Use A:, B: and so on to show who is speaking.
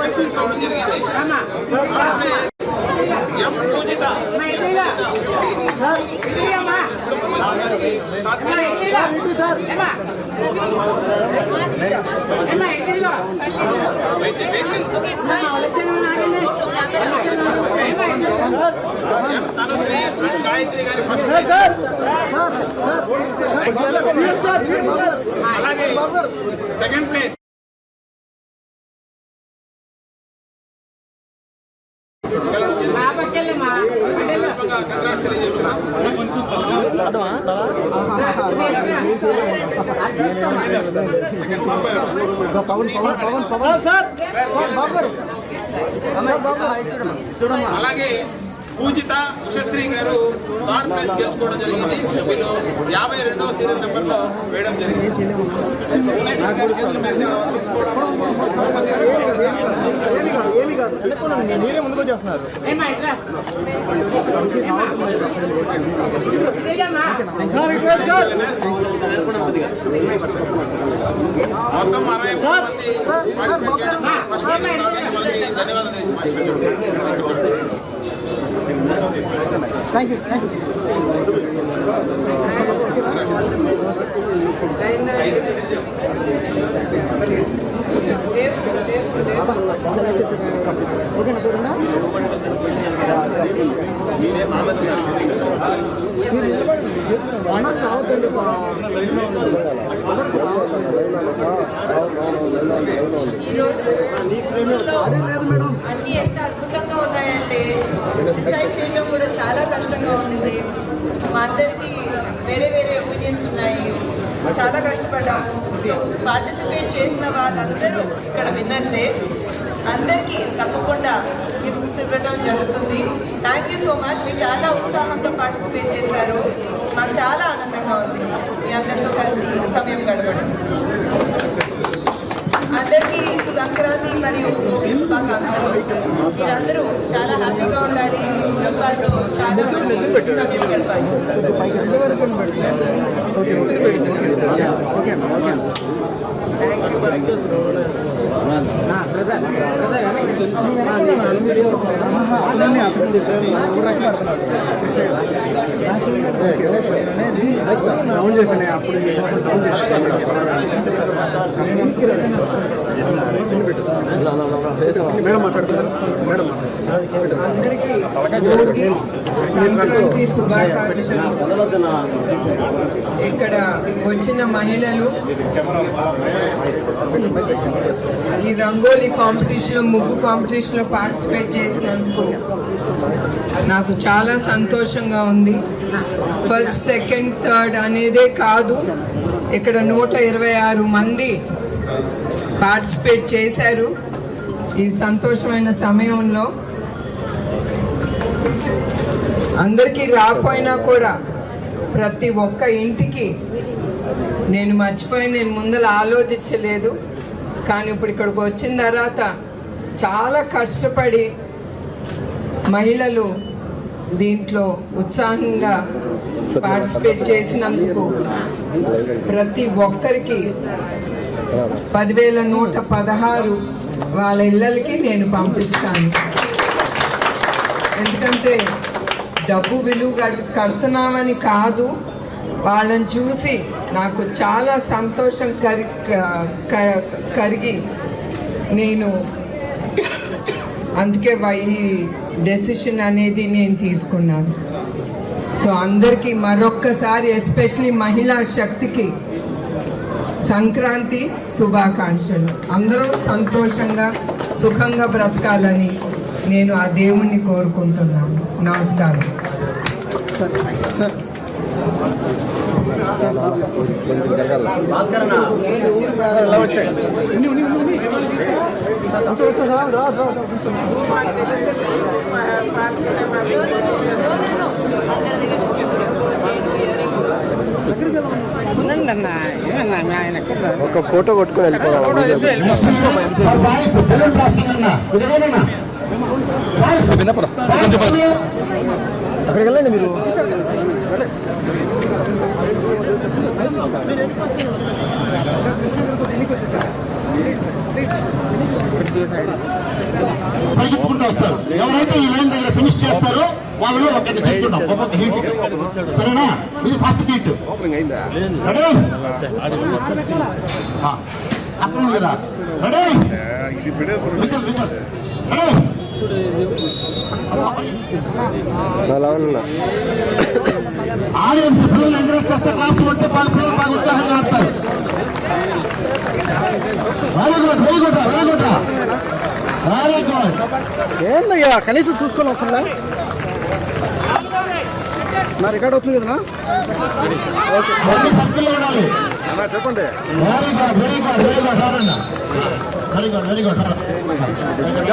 A: Second place రావడం జరిగింది ఎం పూజిత గాయత్రి గారి ఫస్ట్ అలాగే సెకండ్ ప్లేస్ కంగ్రాట్స్ తెలియజేస్తున్నాం అలాగే పూజిత ఉషశ్రీ గారు థర్డ్ ప్రైజ్ గెలుచుకోవడం జరిగింది వీళ్ళు యాభై రెండవ సీరియల్ నెంబర్లో వేయడం జరిగింది భువనేశ్వర్ గారి చేతుల మీదుగా తీసుకోవడం మొత్తం అరవై మూడు మంది ధన్యవాదాలు.
B: థ్యాంక్ యూ థ్యాంక్ యూ ఓకేనా
C: అన్ని ఎంత అద్భుతంగా ఉన్నాయంటే డిసైడ్ చేయడం కూడా చాలా కష్టంగా ఉండింది. మా అందరికీ వేరే వేరే ఒపీనియన్స్ ఉన్నాయి. చాలా కష్టపడ్డాము. సో పార్టిసిపేట్ చేసిన వాళ్ళందరూ ఇక్కడ విన్నర్సే. అందరికీ తప్పకుండా గిఫ్ట్స్ ఇవ్వడం జరుగుతుంది. థ్యాంక్ యూ సో మచ్ మీరు చాలా ఉత్సాహంతో పార్టిసిపేట్ చేశారు. మాకు చాలా ఆనందంగా ఉంది. ഓക്കെ ഓക്കെ
B: డౌన్ చేశాను అప్పుడు మేడం మాట్లాడుతున్నారు మేడం
D: సంక్రాంతి శుభాకాంక్షలు. ఇక్కడ వచ్చిన మహిళలు ఈ రంగోలీ కాంపిటీషన్లో ముగ్గు కాంపిటీషన్లో పార్టిసిపేట్ చేసినందుకు నాకు చాలా సంతోషంగా ఉంది. ఫస్ట్ సెకండ్ థర్డ్ అనేదే కాదు. ఇక్కడ నూట ఇరవై ఆరు మంది పార్టిసిపేట్ చేశారు. ఈ సంతోషమైన సమయంలో అందరికీ రాపోయినా కూడా ప్రతి ఒక్క ఇంటికి నేను మర్చిపోయి నేను ముందర ఆలోచించలేదు. కానీ ఇప్పుడు ఇక్కడికి వచ్చిన తర్వాత చాలా కష్టపడి మహిళలు దీంట్లో ఉత్సాహంగా పార్టిసిపేట్ చేసినందుకు ప్రతి ఒక్కరికి పదివేల నూట పదహారు వాళ్ళ ఇళ్ళకి నేను పంపిస్తాను. ఎందుకంటే డబ్బు విలువ కడ్- కడుతున్నామని కాదు వాళ్ళని చూసి నాకు చాలా సంతోషం కరి క- కరిగి నేను అందుకే వై ఈ డెసిషన్ అనేది నేను తీసుకున్నాను. సో అందరికీ మరొక్కసారి ఎస్పెషలీ మహిళా శక్తికి సంక్రాంతి శుభాకాంక్షలు. అందరూ సంతోషంగా సుఖంగా బ్రతకాలని నేను ఆ దేవుణ్ణి కోరుకుంటున్నాను. నమస్కారం.
B: ఎలా ఒక ఫోటో కొట్టుకొని వెళ్ళిపోదాం విన్నపడ కొంచెం పద. అక్కడికి వెళ్ళండి మీరు
E: ఎవరైతే ఈ లైన్ దగ్గర ఫినిష్ చేస్తారో వాళ్ళలో ఒకరిని తీసుకుంటాం. ఒక్కొక్క హీట్ సరేనా? ఇది ఫస్ట్ హీట్ రెడీ అర్థం కదా? Ready whistle whistle ready audience పిల్లలు ఎంకరేజ్ చేస్తే క్లాస్ పడితే వాళ్ళ పిల్లలు బాగా ఉత్సాహంగా ఆడతారు. Very good very good very good
B: ఏందయ్యా? కనీసం చూసుకొని వస్తుందా? నా రికార్డ్ అవుతుంది కదా
E: అన్ని సర్కిల్లో ఉండాలి చెప్పండి very good very good very good very good very good